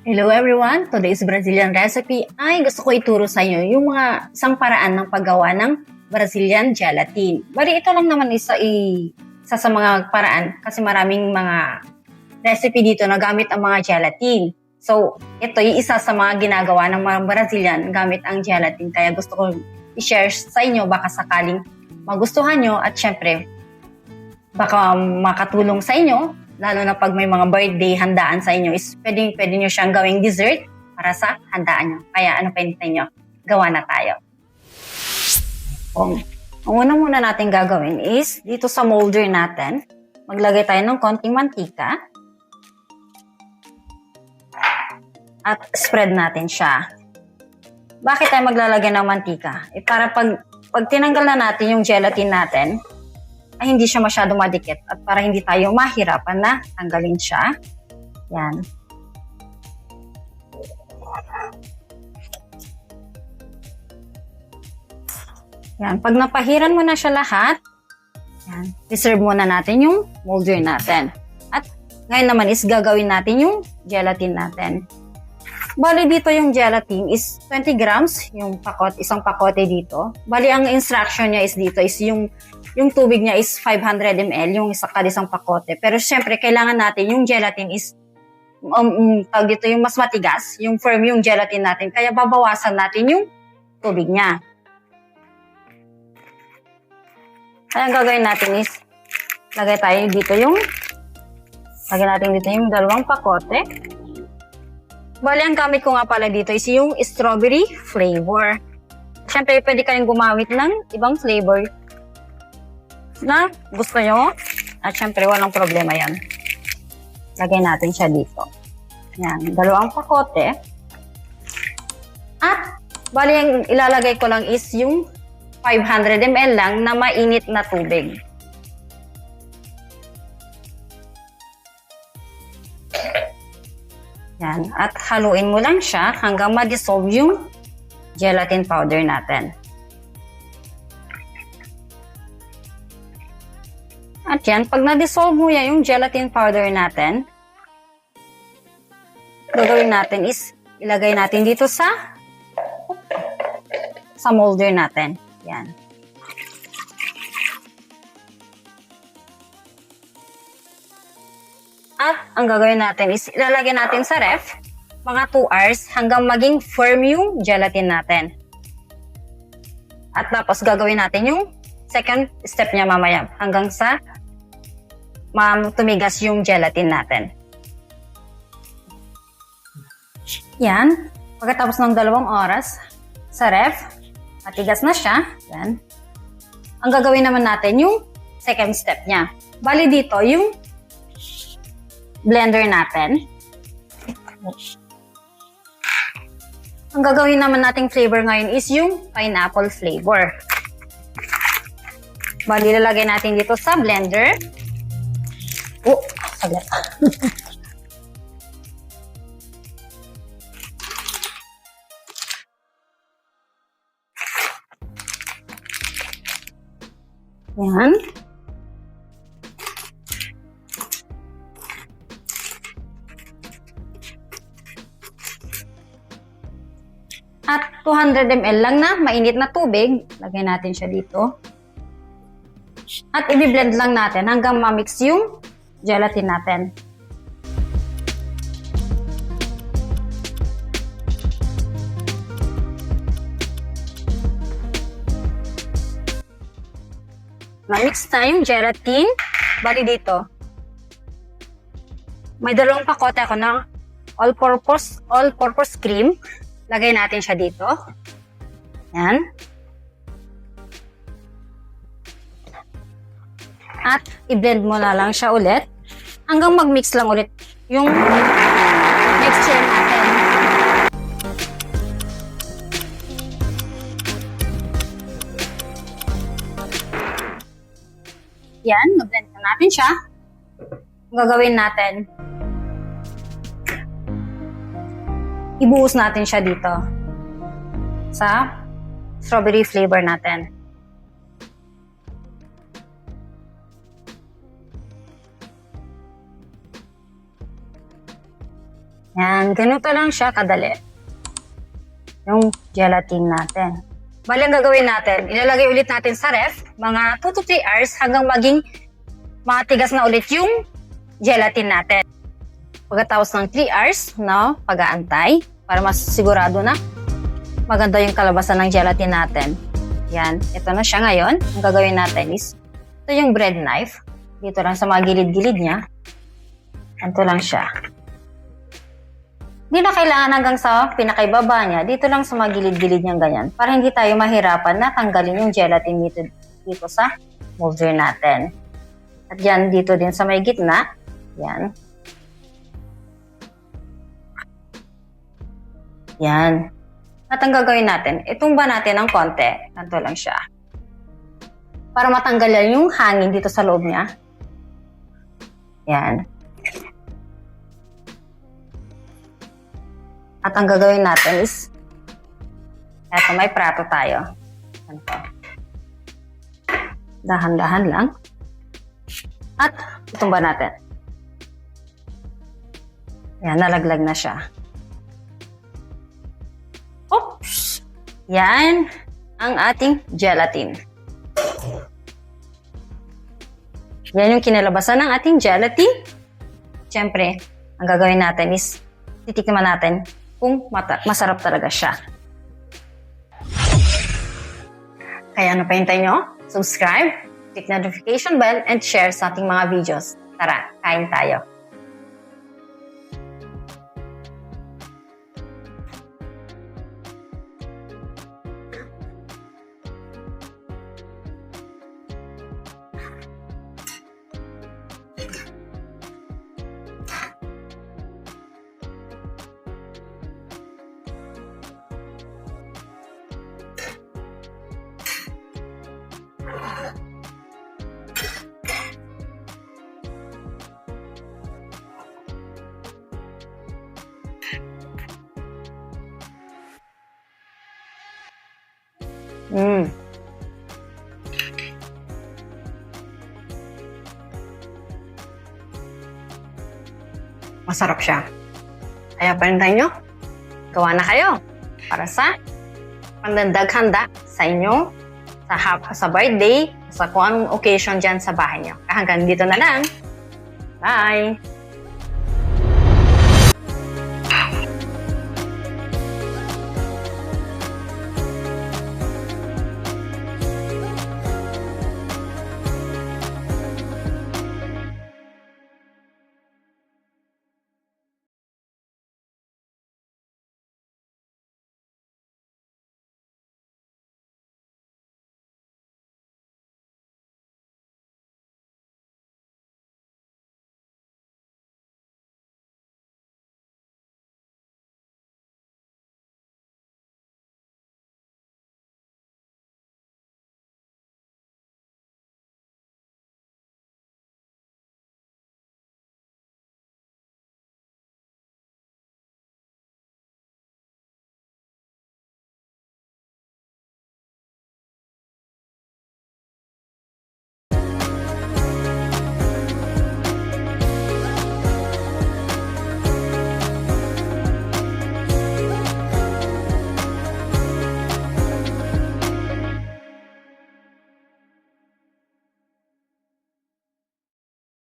Hello everyone! Today's Brazilian recipe ay gusto ko ituro sa inyo yung mga isang paraan ng paggawa ng Brazilian gelatin. Bali, ito lang naman isa, isa sa mga paraan kasi maraming mga recipe dito na gamit ang mga gelatin. So, ito yung isa sa mga ginagawa ng mga Brazilian gamit ang gelatin. Kaya gusto ko i-share sa inyo baka sakaling magustuhan nyo at syempre baka makatulong sa inyo lalo na pag may mga birthday handaan sa inyo is pwedeng pwede nyo siyang gawing dessert para sa handaan nyo. Kaya ano pa hinihintay nyo? Gawa na tayo. Um, ang una muna natin gagawin is dito sa molder natin, maglagay tayo ng konting mantika at spread natin siya. Bakit tayo maglalagay ng mantika? Eh para pag, pag tinanggal na natin yung gelatin natin, ay hindi siya masyado madikit at para hindi tayo mahirapan na tanggalin siya. Yan. Yan. Pag napahiran mo na siya lahat, yan, reserve muna natin yung molder natin. At ngayon naman is gagawin natin yung gelatin natin. Bali dito yung gelatin is 20 grams, yung pakot, isang pakote dito. Bali ang instruction niya is dito is yung yung tubig niya is 500 ml, yung isa kada isang pakote. Pero syempre, kailangan natin yung gelatin is um, um, tawag dito yung mas matigas, yung firm yung gelatin natin. Kaya babawasan natin yung tubig niya. Kaya ang gagawin natin is, lagay tayo dito yung, lagay natin dito yung dalawang pakote. Bali, ang gamit ko nga pala dito is yung strawberry flavor. Siyempre, pwede kayong gumamit ng ibang flavor na gusto nyo. At syempre, walang problema yan. Lagay natin siya dito. Yan, dalawang pakote. At, bali, ang ilalagay ko lang is yung 500 ml lang na mainit na tubig. Yan. At haluin mo lang siya hanggang ma-dissolve yung gelatin powder natin. At yan, pag na-dissolve mo yan yung gelatin powder natin, gagawin natin is ilagay natin dito sa sa molder natin. Yan. At ang gagawin natin is ilalagay natin sa ref mga 2 hours hanggang maging firm yung gelatin natin. At tapos gagawin natin yung second step niya mamaya hanggang sa ma- tumigas yung gelatin natin. Yan. Pagkatapos ng dalawang oras sa ref, matigas na siya. Yan. Ang gagawin naman natin yung second step niya. Bali dito, yung blender natin. Ang gagawin naman nating flavor ngayon is yung pineapple flavor. Bali, lalagay natin dito sa blender. Oh, saglit. Yan. 200 ml lang na mainit na tubig. Lagay natin siya dito. At i-blend lang natin hanggang ma-mix yung gelatin natin. Ma-mix na yung gelatin. Bali dito. May dalawang pakote ako ng all-purpose all-purpose cream. Lagay natin siya dito. Yan. At i-blend mo na lang siya ulit hanggang mag-mix lang ulit yung mixture natin. Yan, na-blend na natin siya. Ang gagawin natin, ibuhos natin siya dito sa strawberry flavor natin. Yan, ganito lang siya kadali. Yung gelatin natin. Bali, ang gagawin natin, ilalagay ulit natin sa ref, mga 2 to 3 hours hanggang maging matigas na ulit yung gelatin natin. Pagkatapos ng 3 hours, no, pag-aantay, para mas sigurado na maganda yung kalabasan ng gelatin natin. Yan, ito na siya ngayon. Ang gagawin natin is, ito yung bread knife. Dito lang sa mga gilid-gilid niya. Ito lang siya. Hindi na kailangan hanggang sa pinakaibaba niya. Dito lang sa mga gilid-gilid niyang ganyan. Para hindi tayo mahirapan na tanggalin yung gelatin dito, dito sa molder natin. At yan, dito din sa may gitna. Yan. Yan. At ang gagawin natin, itumba natin ng konti. Ganito lang siya. Para matanggal yung hangin dito sa loob niya. Yan. At ang gagawin natin is, eto may prato tayo. Ganito. Dahan-dahan lang. At itumba natin. Yan, nalaglag na siya. Yan ang ating gelatin. Yan yung kinalabasan ng ating gelatin. Siyempre, ang gagawin natin is titikman natin kung mata- masarap talaga siya. Kaya ano pa hintay nyo? Subscribe, click notification bell, and share sa ating mga videos. Tara, kain tayo. Mm. Masarap siya. Kaya panintay nyo, gawa na kayo para sa pandandag handa sa inyo, sa, hap- sa birthday, sa kung anong occasion dyan sa bahay nyo. Hanggang dito na lang. Bye!